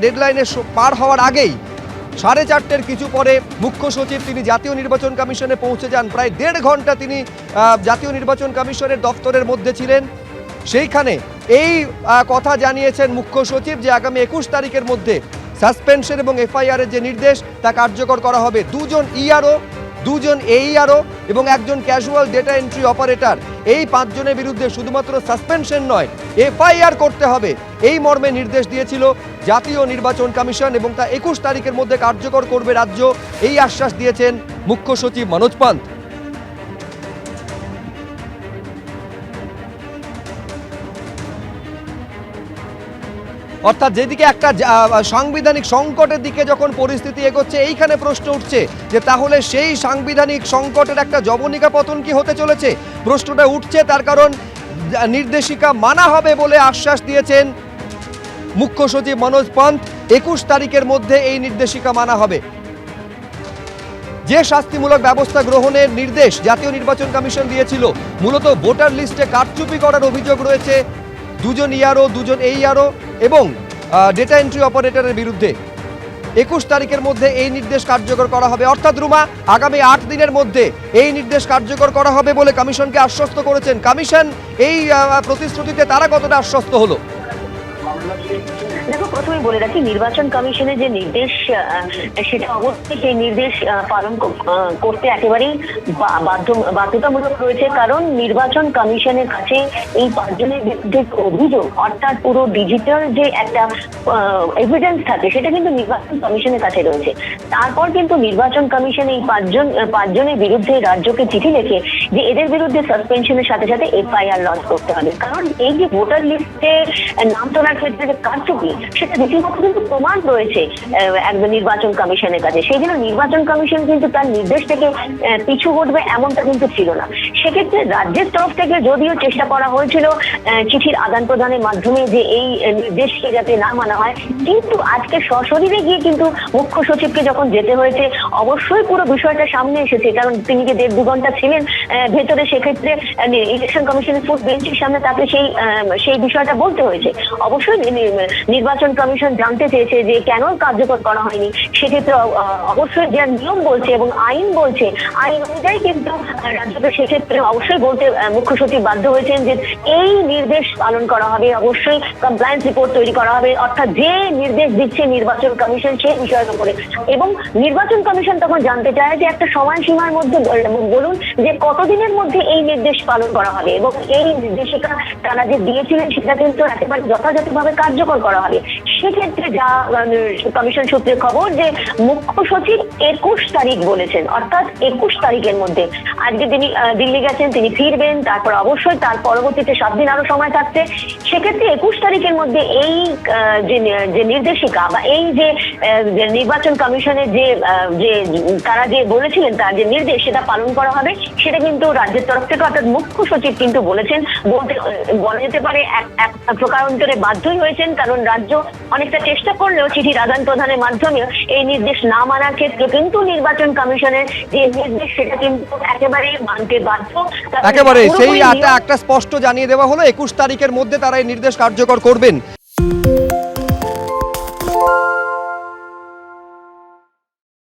ডেডলাইনে পার হওয়ার আগেই সাড়ে চারটের কিছু পরে মুখ্য সচিব, তিনি জাতীয় নির্বাচন কমিশনে পৌঁছে যান। প্রায় দেড় ঘণ্টা তিনি জাতীয় নির্বাচন কমিশনের দপ্তরের মধ্যে ছিলেন। সেইখানে এই কথা জানিয়েছেন মুখ্য সচিব যে আগামী একুশ তারিখের মধ্যে সাসপেনশন এবং এফআইআরের যে নির্দেশ, তা কার্যকর করা হবে। দুজন ইআরও দুজন এইআরও এবং একজন ক্যাজুয়াল ডেটা এন্ট্রি অপারেটর এই পাঁচজনের বিরুদ্ধে শুধুমাত্র সাসপেনশন নয় এফআইআর করতে হবে। এই মর্মে নির্দেশ দিয়েছিল জাতীয় নির্বাচন কমিশন এবং তা একুশ তারিখের মধ্যে কার্যকর করবে রাজ্য। এই আশ্বাস দিয়েছেন মুখ্য সচিব মনোজ পান্ত। অর্থাৎ যেদিকে একটা সাংবিধানিক সংকটের দিকে যখন পরিস্থিতি এগোচ্ছে, এইখানে প্রশ্ন উঠছে যে তাহলে সেই সাংবিধানিক সংকটের একটা জবনিকা পতন কি হতে চলেছে? প্রশ্নটা উঠছে, তার কারণ নির্দেশিকা মানা হবে বলে আশ্বাস দিয়েছেন মুখ্য সচিব মনোজ পন্থ। একুশ তারিখের মধ্যে এই নির্দেশিকা মানা হবে। যে শাস্তিমূলক ব্যবস্থা গ্রহণের নির্দেশ জাতীয় নির্বাচন কমিশন দিয়েছিল, মূলত ভোটার লিস্টে কারচুপি করার অভিযোগ রয়েছে। দুজন ইয়ারও, দুজন এইআরও এবং ডেটা এন্ট্রি অপারেটরের বিরুদ্ধে একুশ তারিখের মধ্যে এই নির্দেশ কার্যকর করা হবে। অর্থাৎ রুমা, আগামী আট দিনের মধ্যে এই নির্দেশ কার্যকর করা হবে বলে কমিশনকে আশ্বস্ত করেছেন। কমিশন এই প্রতিশ্রুতিতে তারা কতটা আশ্বস্ত হলো? দেখো প্রথমে বলে রাখি, নির্বাচন কমিশনের যে নির্দেশ সেটা অবশ্যই সেই নির্দেশ পালন করতে একেবারেই বাধ্য, বাধ্যতামূলক রয়েছে। কারণ নির্বাচন কমিশনের কাছে এই পাঁচজনের বিরুদ্ধে অভিযোগ, অর্থাৎ পুরো ডিজিটাল যে একটা এভিডেন্স থাকে, সেটা কিন্তু নির্বাচন কমিশনের কাছে রয়েছে। তারপর কিন্তু নির্বাচন কমিশন এই পাঁচজন পাঁচজনের বিরুদ্ধে রাজ্যকে চিঠি লিখে যে এদের বিরুদ্ধে সাসপেনশনের সাথে সাথে এফআইআর লঞ্চ করতে হবে। কারণ এই যে ভোটার লিস্টে নাম তোলার ক্ষেত্রে যে কারচুপি সেটা কিন্তু প্রমাণ রয়েছে নির্বাচন কমিশনের কাছে। সেই জন্য নির্বাচন কমিশন কিন্তু তার নির্দেশ থেকে পিছু হটবে এমনটা কিন্তু ছিল না। সেক্ষেত্রে রাজ্যের তরফ থেকে যদিও চেষ্টা করা হয়েছিল চিঠির আদান প্রদানের মাধ্যমে যে এই নির্দেশকে যাতে না মানা হয়, কিন্তু আজকে সশরীরে গিয়ে কিন্তু মুখ্য সচিবকে যখন যেতে হয়েছে, অবশ্যই পুরো বিষয়টা সামনে এসেছে, কারণ তিনি যে দেড় দু ঘণ্টা ছিলেন ভেতরে সেক্ষেত্রে ইলেকশন কমিশনের ফুড বেঞ্চের সামনে তাকে সেই সেই বিষয়টা বলতে হয়েছে। অবশ্যই নি- নি- নির্বাচন কমিশন জানতে চেয়েছে যে কেন কার্যকর করা হয়নি, সেক্ষেত্রে অবশ্যই যে নিয়ম বলছে এবং আইন বলছে, আইন অনুযায়ী কিন্তু রাজ্যকে সেক্ষেত্রে অবশ্যই বলতে মুখ্য সচিব বাধ্য হয়েছেন যে এই নির্দেশ পালন করা হবে, অবশ্যই কমপ্লায়েন্স রিপোর্ট তৈরি করা হবে, অর্থাৎ যে নির্দেশ দিচ্ছে নির্বাচন কমিশন সেই বিষয়ের উপরে। এবং নির্বাচন কমিশন তখন জানতে চায় যে একটা সময়সীমার মধ্যে বলুন যে কতদিনের মধ্যে এই নির্দেশ পালন করা হবে এবং এই নির্দেশিকা তারা যে দিয়েছিলেন সেটা কিন্তু একেবারে যথাযথভাবে কার্যকর করা হবে। সেক্ষেত্রে যা কমিশন সূত্রে খবর যে মুখ্য সচিব একুশ তারিখ বলেছেন, অর্থাৎ একুশ তারিখের মধ্যে। আজকে তিনি দিল্লি গেছেন, তিনি ফিরবেন, তারপর অবশ্যই তার পরবর্তীতে সাত দিন আরও সময় থাকছে। সেক্ষেত্রে একুশ তারিখের মধ্যে এই যে নির্দেশিকা বা এই যে নির্বাচন কমিশনের যে যে তারা যে বলেছিলেন, তার যে নির্দেশ, সেটা পালন করা হবে। সেটা কিন্তু রাজ্যের তরফ থেকে অর্থাৎ মুখ্য সচিব কিন্তু বলেছেন, বলতে, বলা যেতে পারে এক এক প্রকারান্তরে বাধ্যই হয়েছেন, কারণ রাজ্য অনেকটা চেষ্টা করলেও চিঠির আদান প্রদানের মাধ্যমে এই নির্দেশ না মানার ক্ষেত্রে কিন্তু নির্বাচন কমিশনের যে নির্দেশ সেটা কিন্তু একেবারেই মানতে বাধ্য। একেবারে সেই একটা স্পষ্ট জানিয়ে দেওয়া হলো একুশ তারিখের মধ্যে তারা এই নির্দেশ কার্যকর করবেন।